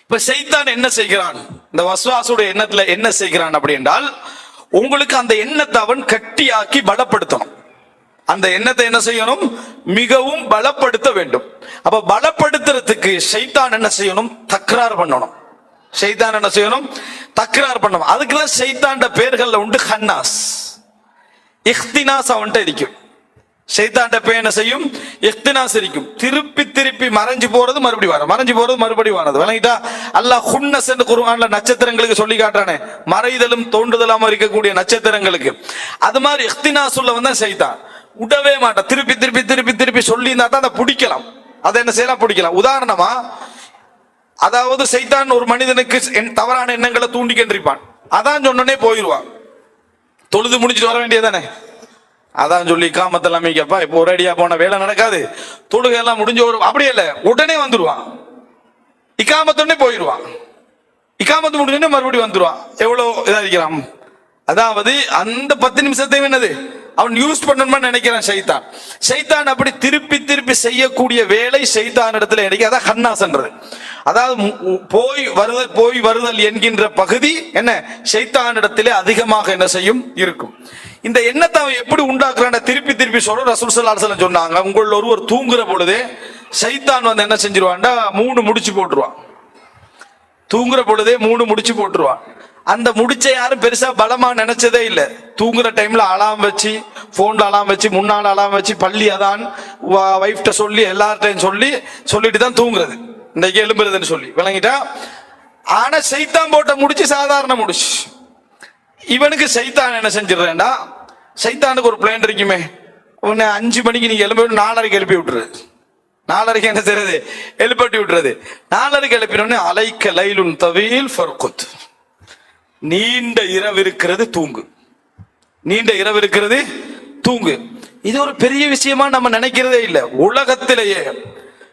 இப்ப செய்தான் என்ன செய்கிறான்? இந்த வஸ்வாசுடைய எண்ணத்துல என்ன செய்கிறான் அப்படி என்றால் உங்களுக்கு அந்த எண்ணத்தை அவன் கட்டியாக்கி பலப்படுத்தணும். அந்த எண்ணத்தை என்ன செய்யணும்? மிகவும் பலப்படுத்த வேண்டும். அப்ப பலப்படுத்துறதுக்கு சைத்தான் என்ன செய்யணும்? தக்ரார் பண்ணணும். சைத்தான் என்ன செய்யணும்? தக்கரார் பண்ணணும். அதுக்கெல்லாம் சைத்தாண்ட பேர்கள்ல உண்டு ஹன்னாஸ். இஹ்தினாஸ் அவன்கிட்ட இருக்கும் சைத்தாண்ட பேர் என்ன செய்யும்? இஹ்தினாஸ் இருக்கும் திருப்பி திருப்பி மறைஞ்சு போறது மறுபடி வரும். மறைஞ்சு போறது மறுபடி வரது. விளங்கிட்டா? அல்லாஹ் ஹுன்னஸ் என்று குருவான்ல நட்சத்திரங்களுக்கு சொல்லி காட்டுறானே. மறைதலும் தோன்றுதலாம இருக்கக்கூடிய நட்சத்திரங்களுக்கு. அது மாதிரி இஹ்தினாஸ் உள்ள தான் சைத்தான். விடவே மாட்டான். திருப்பி திருப்பி திருப்பி திருப்பி சொல்லி இருந்தா தான் அதை பிடிக்கலாம். அதை என்ன செய்யலாம்? பிடிக்கலாம். உதாரணமா அதாவது சைத்தான் ஒரு மனிதனுக்கு தவறான எண்ணங்களை தூண்டி கண்டிருப்பான். அதான் சொன்னனே போயிடுவான் தொழுது முடிச்சுட்டு வர வேண்டியதானே அதான் சொல்லி காமத்தில் அமைக்கப்பா. இப்போ ஒரு அடியா போன வேலை நடக்காது. தொழுகை எல்லாம் முடிஞ்ச ஒரு அப்படியே இல்லை. உடனே வந்துடுவான் இக்காமத்துடனே போயிடுவான் இக்காமத்து முடிஞ்சோடனே மறுபடியும் வந்துடுவான் எவ்வளோ இதாக இருக்கிறான் அதாவது அந்த பத்து நிமிஷத்தையும் என்னது? அவன் யூஸ் பண்ணணுமா நினைக்கிறான் சைத்தான். சைத்தான் அப்படி திருப்பி திருப்பி செய்யக்கூடிய வேலை சைத்தான் இடத்துல எனக்கு அதான் ஹன்னாசன்றது அதாவது போய் வருதல் போய் வருதல் என்கின்ற பகுதி என்ன? சைத்தான் இடத்திலே அதிகமாக என்ன செய்யும்? இருக்கும். இந்த எண்ணத்தை அவன் எப்படி உண்டாக்குறான் திருப்பி திருப்பி சொல்ற ரசூல் ஸல்லல்லாஹு சொன்னாங்க. உங்களில் ஒருவர் தூங்குற பொழுது சைத்தான் வந்து என்ன செஞ்சிருவான்டா? மூணு முடிச்சு போட்டுருவான். தூங்குற பொழுதே மூணு முடிச்சு போட்டுருவான். அந்த முடிச்ச யாரும் பெருசா பலமா நினைச்சதே இல்ல. தூங்குற டைம்ல அலாம் வச்சு போன்ல அலாம் வச்சு முன்னாள் அலாம் வச்சு பள்ளி அதான் வைஃப்ட சொல்லி எல்லார்ட்டையும் சொல்லி சொல்லிட்டு தான் தூங்குறது. இன்னைக்கு எழும்புறதுன்னு சொல்லி. விளங்கிட்டா? ஆனா சைத்தான் போட்ட முடிச்சு சாதாரண முடிச்சு. இவனுக்கு சைத்தான் என்ன செஞ்சிடறேன்டா? சைத்தானுக்கு ஒரு பிளான் இருக்குமே. உன்னை அஞ்சு மணிக்கு நீங்க எழுப்பி நாலரைக்கு எழுப்பி விட்டுரு. நாலரைக்கு என்ன செய்யறது எழுப்பட்டி விட்டுறது. நாலரைக்கு எழுப்பினோடனே அலைக்க லைலுன் தவீல் ஃபர்குத். நீண்ட இரவு இருக்கிறது தூங்கு. நீண்ட இரவு இருக்கிறது தூங்கு. இது ஒரு பெரிய விஷயமா நம்ம நினைக்கிறதே இல்லை. உலகத்திலேயே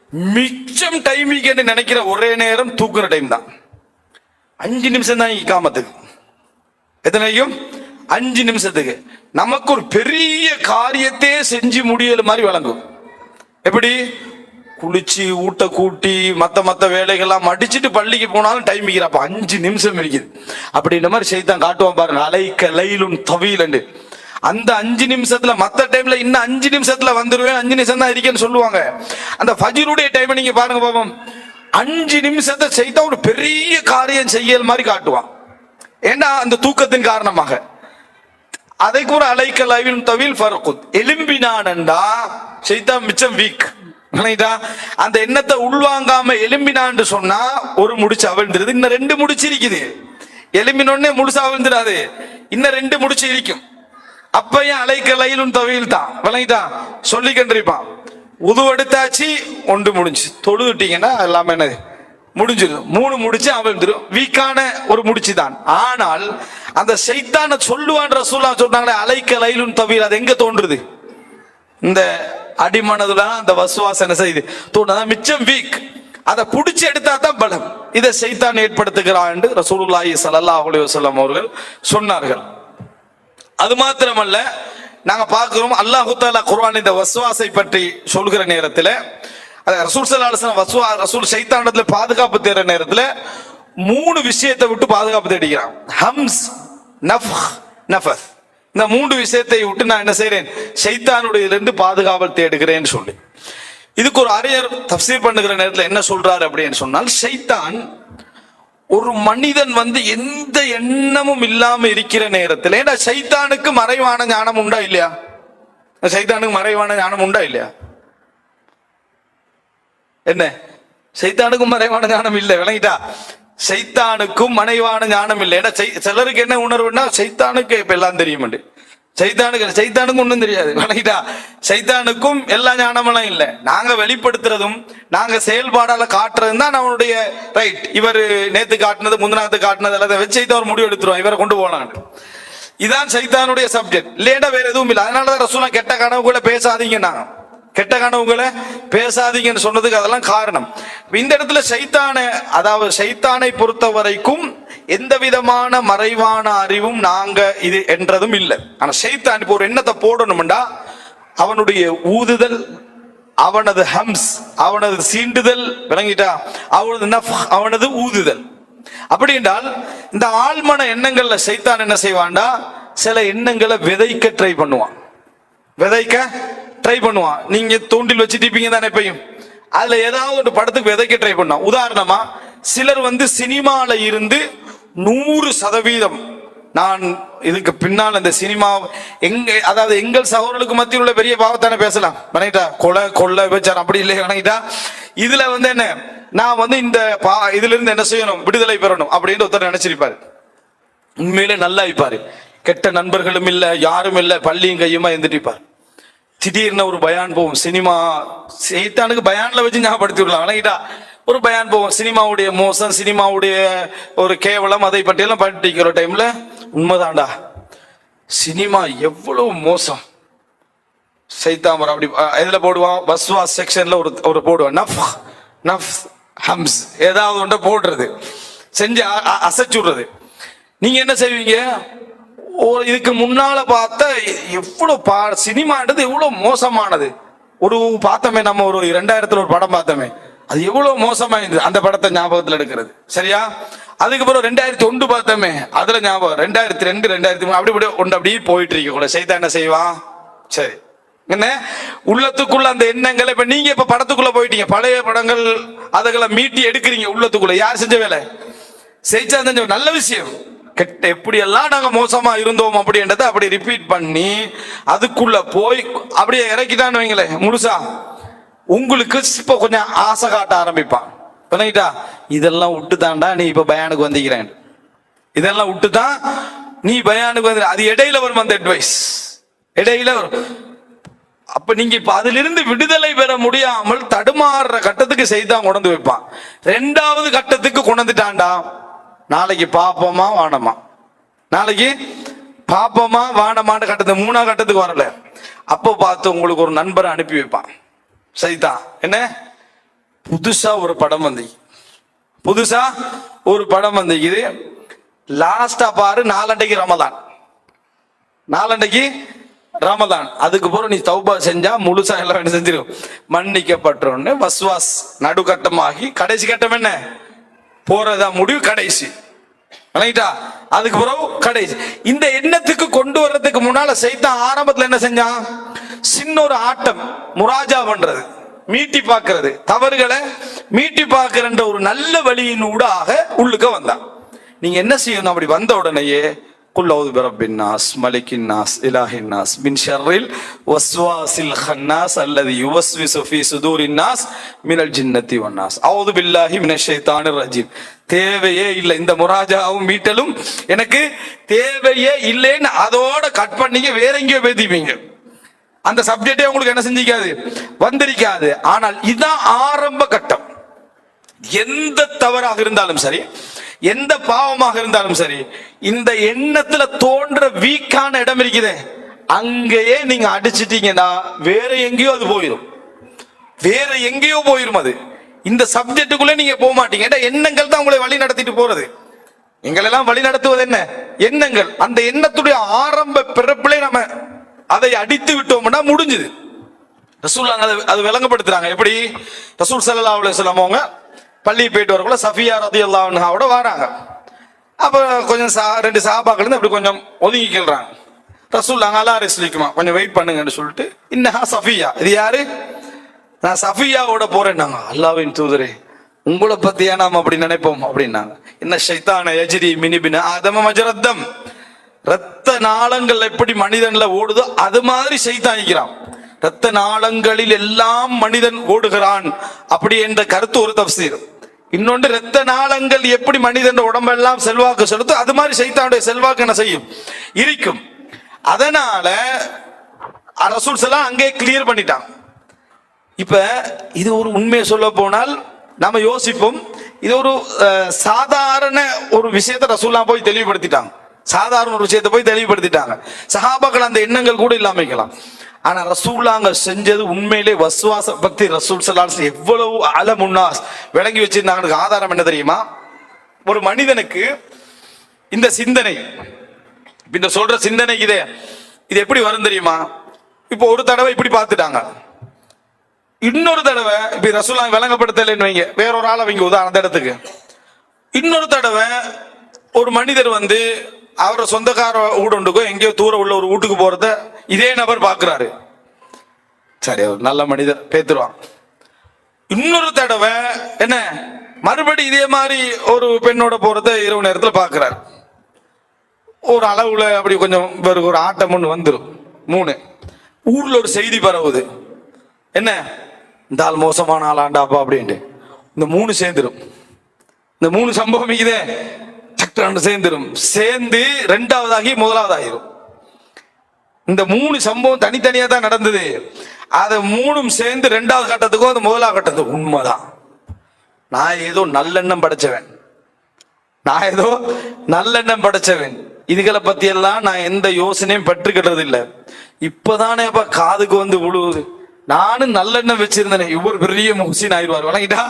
மிச்சம் டைமிங் என்று நினைக்கிற ஒரே நேரம் தூக்குற டைம் தான். அஞ்சு நிமிஷம் தான் காமத்துக்கு எத்தனைக்கும் அஞ்சு நிமிஷத்துக்கு. நமக்கு ஒரு பெரிய காரியத்தையே செஞ்சு முடியல மாதிரி வழங்கும். எப்படி? குளிச்சு ஊட்ட கூட்டி மத்த மத்த வேலைகள்லாம் மடிச்சுட்டு பள்ளிக்கு போனாலும் டைம் இருக்கிறப்ப அஞ்சு நிமிஷம் இருக்குது. அப்படின்ற மாதிரி செய்தான் காட்டுவான் பாருங்க அலைக்க லைலும் தவீலண்டு. அந்த அஞ்சு நிமிஷத்துல மத்த டைம்ல இன்னும் அஞ்சு நிமிஷத்துல வந்துருவேன் அஞ்சு நிமிஷம் தான் இருக்கேன்னு சொல்லுவாங்க. அந்த ஃபஜிருடைய டைம் நீங்க பாருங்க பாப்போம் அஞ்சு நிமிஷத்தை செய்தா ஒரு பெரிய காரியம் செய்யல் மாதிரி காட்டுவான். ஏன்னா அந்த தூக்கத்தின் காரணமாக. அதை கூட அலைக்க லைவின் தவில் ஃபர்குத். எலும்பினானண்டா செய்தா மிச்சம் வீக் அந்த எண்ணத்தை உள்வாங்காம எலும்பினான்னு சொன்னா ஒரு முடிச்சு அவிழ்ந்துருது. இன்னும் ரெண்டு முடிச்சு இருக்குது. எலும்பினோடனே முழுசா அவிழ்ந்துடாது. இன்னும் ரெண்டு முடிச்சு இருக்கும். அப்பையும் அலைக்க லைலும் தவியில் தான்? விளங்கிட்டான் சொல்லி கண்டிருப்பான் உதுவெடுத்தாச்சு ஒன்று முடிஞ்சு. தொழுதுட்டீங்கன்னா எல்லாமே என்னது? முடிஞ்சிடும் மூணு முடிச்சு அவிழ்ந்துடும் வீக்கான ஒரு முடிச்சு தான். ஆனால் அந்த செய்தான சொல்லுவான் ரசூலா சொன்னாங்களே அலைக்க லைலும் தவிர அது எங்க தோன்றுது? இந்த அடிமனதுல அந்த வசுவாசனை செய்து தூண்டதான் மிச்சம் வீக் அதை புடிச்சு எடுத்தா தான் பலம். இதை செய்தான் ஏற்படுத்துகிறான் என்று ரசூலுல்லாஹி ஸல்லல்லாஹு அலைஹி வஸல்லம் அவர்கள் சொன்னார்கள். அது மாத்திரமல்ல நாங்க பார்க்கிறோம் அல்லாஹு தாலா குர்வான் இந்த வசுவாசை பற்றி சொல்கிற நேரத்தில் அது ரசூல் ஸல்லல்லாஹு வசுவா ரசூல் சைத்தானத்துல பாதுகாப்பு தேடுற நேரத்தில் மூணு விஷயத்தை விட்டு பாதுகாப்பு தேடிக்கிறான் ஹம்ஸ் நஃப் நஃபஸ். இந்த மூன்று விஷயத்தை விட்டு நான் என்ன செய்றேன்? சைத்தானுடைய இருந்து பாதுகாவல் தேடுகிறேன்னு சொல்லி. இதுக்கு ஒரு அரையர் தப்சீர் பண்ணுகிற நேரத்தில் என்ன சொல்றாரு அப்படின்னு சொன்னால் சைத்தான் ஒரு மனிதன் வந்து எந்த எண்ணமும் இல்லாம இருக்கிற நேரத்தில் ஏன்னா சைத்தானுக்கு மறைவான ஞானம் உண்டா இல்லையா? சைத்தானுக்கு மறைவான ஞானம் உண்டா இல்லையா? என்ன? சைத்தானுக்கும் மறைவான ஞானம் இல்லை விளங்கிட்டா? சைத்தானுக்கும் மனைவான ஞானம் இல்லை ஏன்னா சிலருக்கு என்ன உணர்வுன்னா சைத்தானுக்கு இப்ப எல்லாம் தெரியும் சைத்தானுக்கு சைத்தானுக்கும் ஒன்றும் தெரியாது. விளங்கிட்டா சைத்தானுக்கும் எல்லா ஞானமெல்லாம் இல்லை. நாங்க வெளிப்படுத்துறதும் நாங்க செயல்பாடால காட்டுறதும் தான் நம்மளுடைய ரைட் இவர் நேத்து காட்டினது முந்தினாத்து காட்டினது எல்லாத்தையும் வச்சு சைத்தான் ஒரு முடிவு எடுத்துருவோம் இவரை கொண்டு போனான்னு இதான் சைத்தானுடைய சப்ஜெக்ட் இல்லையா வேற எதுவும் இல்லை. அதனாலதான் ரசூலா கெட்ட கனவுகளை பேசாதீங்க நாங்க கெட்ட கனவுகளை பேசாதீங்கன்னு சொன்னதுக்கு அதெல்லாம் காரணம். இந்த இடத்துல சைத்தானை அதாவது சைத்தானை பொறுத்த வரைக்கும் எந்த விதமான மறைவான அறிவும் நாங்க இது என்றதும் இல்லை. ஆனா சைத்தான் இப்போ ஒரு எண்ணத்தை போடணும்டா. அவனுடைய ஊதுதல் அவனது ஹம்ஸ் அவனது சீண்டுதல் விளங்கிட்டா? அவனது நஃப் அவனது ஊதுதல். அப்படி என்றால் இந்த ஆழ்மன எண்ணங்கள்ல சைத்தான் என்ன செய்வான்டா? சில எண்ணங்களை விதைக்க ட்ரை பண்ணுவான். விதைக்க ட்ரை பண்ணுவான். நீங்க தூண்டில் வச்சுட்டு இருப்பீங்க தானே எப்பயும். அதுல ஏதாவது ஒரு படத்துக்கு விதைக்க ட்ரை பண்ணோம் உதாரணமா சிலர் வந்து சினிமால இருந்து நூறு சதவீதம் நான் இதுக்கு பின்னால் அந்த சினிமா எங்க அதாவது எங்கள் சகோதரர்களுக்கு மத்தியில் உள்ள பெரிய பாவத்தானே பேசலாம். பண்ணிட்டா கொலை கொள்ளை விபச்சாரம் அப்படி இல்லை வணங்கிட்டா இதுல வந்து என்ன? நான் வந்து இந்த பா இதுல இருந்து என்ன செய்யணும்? விடுதலை பெறணும் அப்படின்னு ஒருத்தர் நினைச்சிருப்பாரு. உண்மையிலே நல்லா இருப்பாரு. கெட்ட நண்பர்களும் இல்லை யாரும் இல்லை பள்ளியும் கையுமா இருந்துட்டு திடீர்னு ஒரு பயான் போவோம் சினிமா செய்தானுக்கு பயான்ல வச்சு ஞாபகப்படுத்தி விடலாம். வணங்கிட்டா ஒரு பயான் போவோம் சினிமாவுடைய மோசம் சினிமாவுடைய ஒரு கேவலம் அதை பற்றியெல்லாம் படிக்கிற டைம்ல உண்மைதான்டா. சினிமா எவ்வளவு மோசம். சைத்தாமர் அப்படி இதில் போடுவான் பஸ்வா செக்ஷன்ல ஒரு ஒரு போடுவான் நஃப் நஃப் ஹம்ஸ் ஏதாவது ஒன்றை போடுறது செஞ்சு அசைச்சு அ- அசைச்சுடுறது நீங்க என்ன செய்வீங்க? ஒரு இதுக்கு முன்னால பார்த்த எவ்வளோ பா சினிமான்றது எவ்வளோ மோசமானது. ஒரு பார்த்தோமே நம்ம ஒரு ரெண்டாயிரத்துல ஒரு படம் பார்த்தோமே அது எவ்வளோ மோசமா இருந்தது அந்த படத்தை ஞாபகத்தில் எடுக்கிறது. சரியா? அதுக்கப்புறம் ரெண்டாயிரத்தி ஒன்று பார்த்தோமே அதுல ஞாபகம் ரெண்டாயிரத்தி ரெண்டு ரெண்டாயிரத்தி மூணு அப்படி இப்படி ஒன்று அப்படியே போயிட்டு இருக்க. கூட செய்தா என்ன செய்வான் சரி. என்ன? உள்ளத்துக்குள்ள அந்த எண்ணங்களை இப்ப நீங்க இப்ப படத்துக்குள்ள போயிட்டீங்க. பழைய படங்கள் அதுகளை மீட்டி எடுக்கிறீங்க உள்ளத்துக்குள்ள. யார் செஞ்ச வேலை? செய்தா செஞ்ச நல்ல விஷயம். கெட்ட எப்படி எல்லாம் நாங்க மோசமா இருந்தோம் அப்படின்றத அப்படி ரிப்பீட் பண்ணி அதுக்குள்ள போய் அப்படியே இறக்கிட்டான்னு வைங்களேன் முழுசா. உங்களுக்கு இப்ப கொஞ்சம் ஆசை காட்ட ஆரம்பிப்பான். பண்ணிட்டா இதெல்லாம் விட்டுதான்டா நீ இப்ப பயானுக்கு வந்திக்கிறேன் இதெல்லாம் விட்டுதான் நீ பயானுக்கு வந்து அது இடையில வரும் அந்த அட்வைஸ் இடையில வரும். அப்ப நீங்க இப்ப அதிலிருந்து விடுதலை பெற முடியாமல் தடுமாறுற கட்டத்துக்கு செய்தான் கொண்டு வைப்பான். ரெண்டாவது கட்டத்துக்கு கொண்டுட்டான்டா நாளைக்கு பாப்போமா வானமா? நாளைக்கு பாப்போமா வானமான கட்டத்துக்கு மூணாம் கட்டத்துக்கு வரல. அப்போ பார்த்து உங்களுக்கு ஒரு நண்பரை அனுப்பி வைப்பான். சரிதான் என்ன? புதுசா ஒரு படம் வந்து புதுசா ஒரு படம் வந்திருக்குது. லாஸ்டா பாரு நாலண்டைக்கு ரமதான். நாலண்டைக்கு ரமதான். அதுக்கு பிறகு நீ தௌபா செஞ்சா முழுசா எல்லாம் என்ன செஞ்சிடும் மன்னிக்கப்பட்டோன்னு வஸ்வாஸ் நடுக்கட்டமாகி கடைசி கட்டம் என்ன? போறதா முடிவு கடைசி. விளங்கிட்டா அதுக்கு பிறகு கடைசி. இந்த எண்ணத்துக்கு கொண்டு வர்றதுக்கு முன்னால சைத்தான் ஆரம்பத்துல என்ன செஞ்சான்? சின்ன ஒரு ஆட்டம் முராஜா பண்றது. மீட்டி பார்க்கறது. தவறுகளை மீட்டி பார்க்கிற ஒரு நல்ல வழியின் ஊடாக உள்ளுக்க வந்தான். நீங்க என்ன செய்யணும்? அப்படி வந்த உடனேயே குல் அவுது பிரப்பின் நாஸ் மலிக்கின் நாஸ் இலாஹின் நாஸ் ஹன்னாஸ் அல்லது யுவஸ்விசு ஃபீ சுதூரின் மினல் ஜின்னத்தி வன்னாஸ் அவுது பில்லாஹி மினஷ் ஷைத்தானிர் ரஜீம் தேவையே இல்லை. இந்த முராஜாவும் மீட்டலும் எனக்கு தேவையே இல்லைன்னு அதோட கட் பண்ணீங்க வேற எங்கேயோ பேத்திப்பீங்க. அந்த சப்ஜெக்டே உங்களுக்கு என்ன செஞ்சிக்காது? வந்திருக்காது. ஆனால் இதுதான் ஆரம்ப கட்டம். எந்த தவறாக இருந்தாலும் சரி எந்த பாவமாக இருந்தாலும் சரி இந்த எண்ணத்துல தோன்ற வீக்கான இடம் இருக்குதே. அங்கேயே நீங்க அடிச்சிட்டீங்கன்னா வேற எங்கேயோ அது போயிடும் வேற எங்கேயோ போயிடும் அது. இந்த சப்ஜெக்டுக்குள்ள நீங்க போக மாட்டீங்க. ஏன்னா எண்ணங்கள் தான் உங்களை வழி நடத்திட்டு போறது? எங்களெல்லாம் வழி நடத்துவது என்ன? எண்ணங்கள். அந்த எண்ணத்துடைய ஆரம்ப பிறப்பிலே நம்ம அதை அடித்து விட்டோம்னா முடிஞ்சுது. ரசூல் அது அது விளங்கப்படுத்துறாங்க. எப்படி? ரசூல் சல்லா அலுவலம் அவங்க பள்ளி போயிட்டு வரக்குள்ள சஃபியா ரதி அல்லாவோட வராங்க. அப்போ கொஞ்சம் சா ரெண்டு சாபாக்கள் இருந்து அப்படி கொஞ்சம் ஒதுங்கிக்கிறாங்க ரசூல் நாங்க அல்லா ரெஸ்லிக்குமா கொஞ்சம் வெயிட் பண்ணுங்கன்னு சொல்லிட்டு இன்னஹா சஃபியா. இது யாரு? நான் சஃபியாவோட போறேன்னாங்க அல்லாவின் தூதரே உங்களை பத்தியா நாம் அப்படி நினைப்போம்? அப்படின்னாங்க. என்ன ஷைத்தான எஜிரி மினிபின் ஆதம மஜரத்தம். ரத்த நாளங்கள் எப்படி மனிதன்ல ஓடுதோ அது மாதிரி சைத்தானிக்கிறான் ரத்த நாளங்களில் எல்லாம் மனிதன் ஓடுகிறான். அப்படி என்ற கருத்து ஒரு தப்சீர். இன்னொன்று ரத்த நாளங்கள் எப்படி மனிதன் உடம்பெல்லாம் செல்வாக்கு செலுத்தும் அது மாதிரி சைத்தானுடைய செல்வாக்கு என்ன செய்யும்? இருக்கும். அதனால அரசூல்ஸ் எல்லாம் அங்கே கிளியர் பண்ணிட்டான். இப்ப இது ஒரு உண்மையை சொல்ல போனால் நாம யோசிப்போம் இது ஒரு சாதாரண ஒரு விஷயத்தை ரசூல்லாம் போய் தெளிவுபடுத்திட்டாங்க. சாதாரண ஒரு விஷயத்தை போய் தெளிவுபடுத்திட்டாங்க. சஹாபாக்கள் அந்த எண்ணங்கள் கூட இல்லாமல் இருக்கலாம் ஆனா ரசூல்லாங்க செஞ்சது உண்மையிலே வசுவாச பக்தி. ரசூல் சலாஸ் எவ்வளவு அல முன்னாஸ் விளங்கி வச்சிருந்தாங்க ஆதாரம் என்ன தெரியுமா? ஒரு மனிதனுக்கு இந்த சிந்தனை. இந்த சொல்ற சிந்தனை இதே. இது எப்படி வரும் தெரியுமா? இப்போ ஒரு தடவை இப்படி பார்த்துட்டாங்க. இன்னொரு தடவை இப்ப ரசூலா விளங்கப்படுத்தலைன்னு வைங்க. வேற ஒரு ஆளை வைங்க உதாரண இடத்துக்கு. இன்னொரு தடவை ஒரு மனிதர் வந்து அவரை சொந்தக்கார வீடுண்டுக்கோ எங்கேயோ தூரம் உள்ள ஒரு வீட்டுக்கு போறத இதே நபர் பார்க்கிறாரு சரி ஒரு நல்ல மனிதர் பேத்துருவான் இன்னொரு தடவை என்ன மறுபடி இதே மாதிரி ஒரு பெண்ணோட போறத இரவு நேரத்தில் பார்க்கிறார் ஒரு அளவுல அப்படி கொஞ்சம் இவருக்கு ஒரு ஆட்டம் ஒன்று வந்துடும் மூணு. ஊர்ல ஒரு செய்தி பரவுது. என்ன இந்த ஆள் மோசமான ஆளாண்டாப்பா அப்படின்ட்டு. இந்த மூணு சேர்ந்துடும் இந்த மூணு சம்பவம் இதே சக்கரண்டு சேர்ந்துடும் சேர்ந்து ரெண்டாவதாகி முதலாவதாகிரும் இந்த மூணு சம்பவம் தனித்தனியா தான் நடந்தது. அது மூணும் சேர்ந்து ரெண்டாவது கட்டத்துக்கும் அது முதலாவது கட்டத்துக்கும் உண்மைதான். நான் ஏதோ நல்லெண்ணம் படைச்சவன். நான் ஏதோ நல்லெண்ணம் படைச்சவன். இதுகளை பத்தி எல்லாம் நான் எந்த யோசனையும் பெற்றுக்கிட்டது இல்லை இப்பதானே காதுக்கு வந்து விழுவுது. நானும் நல்லெண்ணெய் வச்சிருந்தேனே. இவர் பெரிய முஹசின் ஆயிடுவார். வணங்கிட்டா?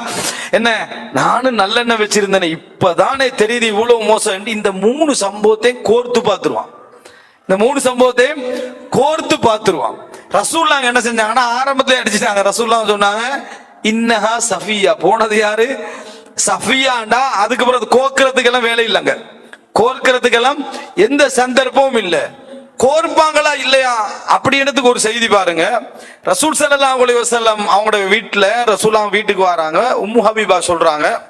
என்ன? நானும் நல்லெண்ணம் வச்சிருந்தேனே. இப்பதானே தெரியுது இவ்வளவு மோசம் இந்த மூணு சம்பவத்தையும் கோர்த்து பார்த்துருவான். இந்த மூணு சம்பவத்தையும் கோர்த்து பார்த்துருவான். ரசூல்லாங்க என்ன செஞ்சாங்கன்னா ஆரம்பத்துல அடிச்சுட்டாங்க. ரசூல்லா சொன்னாங்க இன்னஹா சஃபியா. போனது யாரு? சஃபியாண்டா. அதுக்கு பிறகு கோக்கிறதுக்கெல்லாம் வேலை இல்லைங்க. கோர்க்கிறதுக்கெல்லாம் எந்த சந்தர்ப்பமும் இல்லை. கோர்ப்பாங்களா இல்லையா? அப்படின்றதுக்கு ஒரு செய்தி பாருங்க. ரசூல் ஸல்லல்லாஹு அலைஹி வசல்லம் அவங்களோட வீட்டில் ரசூல்லா வீட்டுக்கு வராங்க. உம்மு ஹபீபா சொல்றாங்க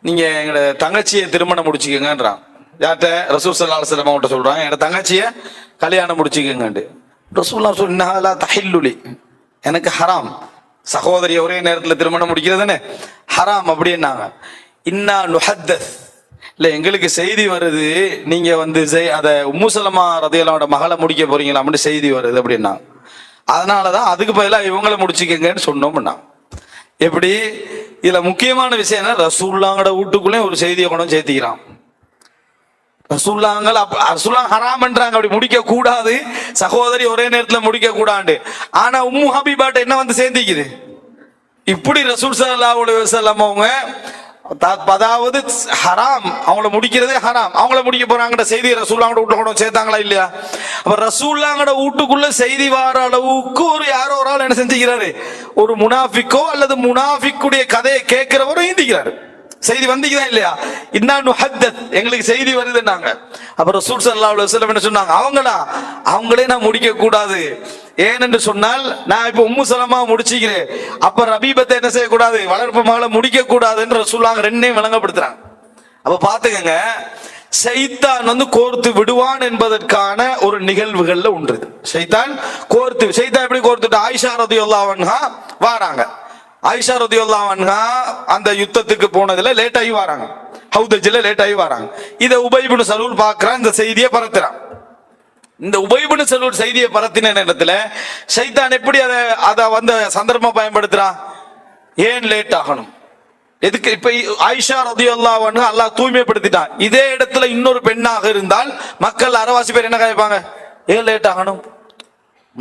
நீங்க எங்களோட தங்கச்சியை திருமணம் முடிச்சுக்கங்கன்றான். யார்கிட்ட? ரசூல் சல்லா அலுவலம் அவங்கள்ட்ட சொல்றாங்க என் தங்கச்சியை கல்யாணம் முடிச்சுக்கங்கண்டு ரசூல்லா சொன்னா தஹில்லுலி எனக்கு ஹராம். சகோதரி ஒரே நேரத்தில் திருமணம் முடிக்கிறது தானே ஹராம் அப்படின்னாங்க. இன்னா நுஹத்தஸ். இல்லை எங்களுக்கு செய்தி வருது. நீங்கள் வந்து செய்- அதை உம்முசலமா ரதையலோட மகளை முடிக்க போறீங்களா அப்படின்னு செய்தி வருது அப்படின்னா அதனாலதான் அதுக்கு பதிலாக இவங்களை முடிச்சுக்கங்கன்னு சொன்னோம்னா எப்படி? இதில் முக்கியமான விஷயம் என்ன? ரசூல்லாங்கட வீட்டுக்குள்ளேயும் ஒரு செய்தியை கொண்டு சேர்த்திக்கிறான். ரசூல்லாங்கள் ரசுல்லா ஹராம் என்றாங்க அப்படி முடிக்க கூடாது சகோதரி ஒரே நேரத்துல முடிக்க கூடாண்டு ஆனா உம்மு ஹபீபாட்ட என்ன வந்து சேர்ந்திக்குது? இப்படி ரசூல் ஸல்லல்லாஹு அலைஹி அவங்க அதாவது ஹராம். அவங்கள முடிக்கிறதே ஹராம். அவங்கள முடிக்க போறாங்கன்ற செய்தி ரசூல்லாங்கட வீட்டுல கொண்டு சேர்த்தாங்களா இல்லையா? அப்ப ரசூல்லாங்கட வீட்டுக்குள்ள செய்தி வார அளவுக்கு ஒரு யாரோ ஒரு ஆள் என்ன செஞ்சுக்கிறாரு? ஒரு முனாஃபிக்கோ அல்லது முனாஃபிக்குடைய கதையை கேட்கிறவரும் இந்திக்கிறாரு செய்தி வந்தீங்களா இல்லையா? இன்னான்னு ஹத்தத் எங்களுக்கு செய்தி வருதுன்னாங்க. அப்புறம் சூட் சல்லா அலைஹி என்ன சொன்னாங்க? அவங்களா? அவங்களே நான் முடிக்க கூடாது. ஏனென்று சொன்னால் நான் இப்ப உம்மு சலமா முடிச்சுக்கிறேன். அப்ப ரபீபத்தை என்ன செய்யக்கூடாது? வளர்ப்பு மகளை முடிக்க கூடாதுன்னு ரசூல்லாங்க ரெண்டையும் விளங்கப்படுத்துறாங்க. அப்ப பாத்துக்கங்க சைத்தான் வந்து கோர்த்து விடுவான் என்பதற்கான ஒரு நிகழ்வுகள்ல ஒன்று சைத்தான் கோர்த்து சைத்தான் எப்படி கோர்த்துட்டு? ஆயிஷா ரதியுல்லாவன்ஹா வாராங்க. ஆயிஷா ரதியுல்லாவன்ஹா அந்த யுத்தத்துக்கு போனதுல லேட் ஆகி வராங்க. ஹவுதஜில் லேட் ஆகி வராங்க. இதை உபைபுன் சலூல் பார்க்குறான் இந்த செய்தியை பரத்துறான். இந்த உபயோகப்படும் சலூல் செய்தியை பரத்தின நேரத்தில் சைத்தான் எப்படி அதை அதை வந்து சந்தர்ப்பம் பயன்படுத்துறான்? ஏன் லேட் ஆகணும்? எதுக்கு இப்ப ஆயிஷா ரதியுல்லாஹு அல்லாஹ் தூய்மைப்படுத்திட்டான். இதே இடத்துல இன்னொரு பெண்ணாக இருந்தால் மக்கள் அறவாசி பேர் என்ன கேட்பாங்க ஏன் லேட் ஆகணும்?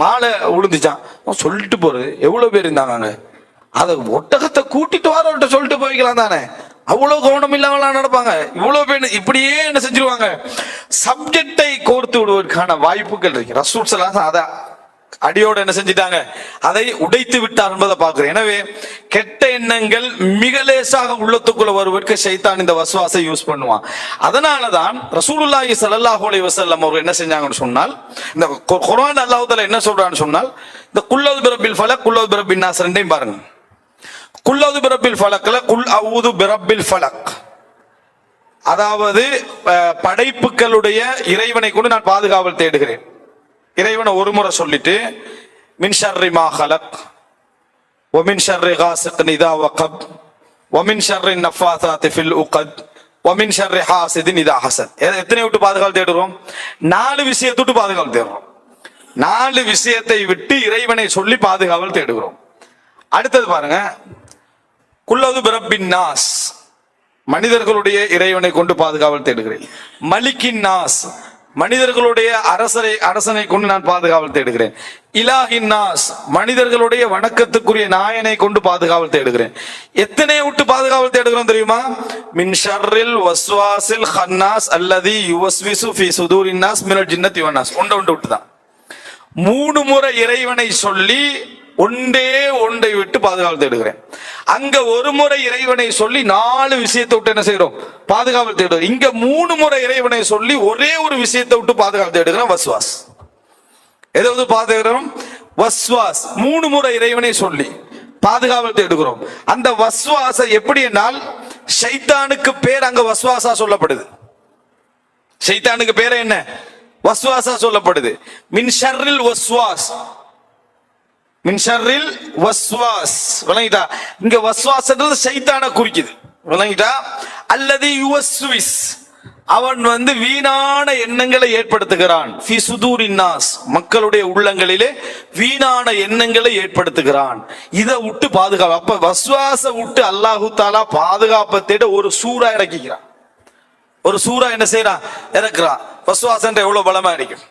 மாலை விழுந்துச்சான் சொல்லிட்டு போறது. எவ்வளவு பேர் இருந்தாங்க அதை ஒட்டகத்தை கூட்டிட்டு வரவன்ட்ட சொல்லிட்டு போய்க்கலாம் தானே. அவ்வளவு கவனம் இல்லாமலாம் நடப்பாங்க? இவ்வளவு பேர் இப்படியே என்ன செஞ்சிருவாங்க? சப்ஜெக்டை கோர்த்து விடுவதற்கான வாய்ப்புகள் இருக்கு. ரசூல் எல்லாம் அதை அடியோடு என்ன செஞ்சிட்டாங்க? அதை உடைத்து விட்டார் என்பதை பார்க்கிறேன் எனவே கெட்ட எண்ணங்கள் மிக லேசாக உள்ளத்துக்குள்ள வருவதற்கு சைத்தான் இந்த வசுவாசை யூஸ் பண்ணுவான். அதனாலதான் ரசூலுல்லாஹி ஸல்லல்லாஹு அலி வசல்லம் அவர் என்ன செஞ்சாங்கன்னு சொன்னால் இந்த குரான் குர்ஆன் என்ன சொல்றான்னு சொன்னால் இந்த குல்லது பிரபில் பல குல்லது பிரபின் நாஸ் ரெண்டையும் பாருங்க. குல்லது பிரபில் ஃபலக்ல குல் அவுது பிறப்பில் ஃபலக். அதாவது படைப்புகளுடைய இறைவனை கொண்டு நான் பாதுகாவல் தேடுகிறேன். இறைவனை ஒரு முறை சொல்லிட்டு மின் ஷர்ரி மா ஹலக் ஒமின் ஷர்ரி ஹாசிக் நிதா வகப் ஒமின் ஷர்ரி நஃபாசாத் ஃபில் உகத் ஒமின் ஷர்ரி ஹாசிதின் இதா ஹசத். எத்தனை விட்டு பாதுகாவல் தேடுறோம்? நாலு விஷயத்தை விட்டு பாதுகாவல் தேடுறோம். நாலு விஷயத்தை விட்டு இறைவனை சொல்லி பாதுகாவல் தேடுகிறோம். அடுத்தது பாருங்க குல்லது பிறப்பின் நாஸ். மனிதர்களுடைய இறைவனை கொண்டு பாதுகாவல் தேடுகிறேன். மலிக்கின் நாஸ். மனிதர்களுடைய அரசரை அரசனை கொண்டு நான் பாதுகாவல் தேடுகிறேன். இலாஹின் நாஸ். மனிதர்களுடைய வணக்கத்துக்குரிய நாயனை கொண்டு பாதுகாவல் தேடுகிறேன். எத்தனை விட்டு பாதுகாவல் தேடுகிறோம் தெரியுமா? மின் ஷர்ரில் வஸ்வாசில் ஹன்னாஸ் அல்லது யுவஸ்விசு ஃபி சுதூரின் நாஸ் மினட் ஜின்னத் வன்னாஸ் ஒன்றை ஒன்று விட்டு தான் மூணு முறை இறைவனை சொல்லி ஒன்றே ஒன்றை விட்டு பாதுகாவல் தேடுகிறேன். அங்க ஒரு முறை இறைவனை சொல்லி நாலு விஷயத்தை விட்டு என்ன செய்யறோம் பாதுகாவல் தேடுவோம் இங்க மூணு முறை இறைவனை சொல்லி ஒரே ஒரு விஷயத்தை விட்டு பாதுகாவல் தேடுகிறோம். வஸ்வாஸ். எதாவது பாதுகிறோம் வஸ்வாஸ். மூணு முறை இறைவனை சொல்லி பாதுகாவல் தேடுகிறோம். அந்த வஸ்வாச எப்படி என்னால்? ஷைத்தானுக்கு பேர் அங்க வஸ்வாசா சொல்லப்படுது. ஷைத்தானுக்கு பேர் என்ன? வஸ்வாசா சொல்லப்படுது. மின் ஷர்ரில் வஸ்வாஸ். மின்ஷரில் வஸ்வாஸ். விளங்கிட்டா? இங்க வஸ்வாசன்றது சைத்தான குறிக்குது. விளங்கிட்டா? அல்லது யுவஸ்விஸ். அவன் வந்து வீணான எண்ணங்களை ஏற்படுத்துகிறான். ஃபி சுதூரின் மக்களுடைய உள்ளங்களிலே வீணான எண்ணங்களை ஏற்படுத்துகிறான். இதை விட்டு பாதுகாப்பு. அப்ப வஸ்வாச விட்டு அல்லாஹு தாலா பாதுகாப்பை தேட ஒரு சூறா இறக்கிக்கிறான் ஒரு சூறா என்ன செய்யறான்? இறக்குறான். வஸ்வாசன்ற எவ்வளவு பலமா இருக்கும்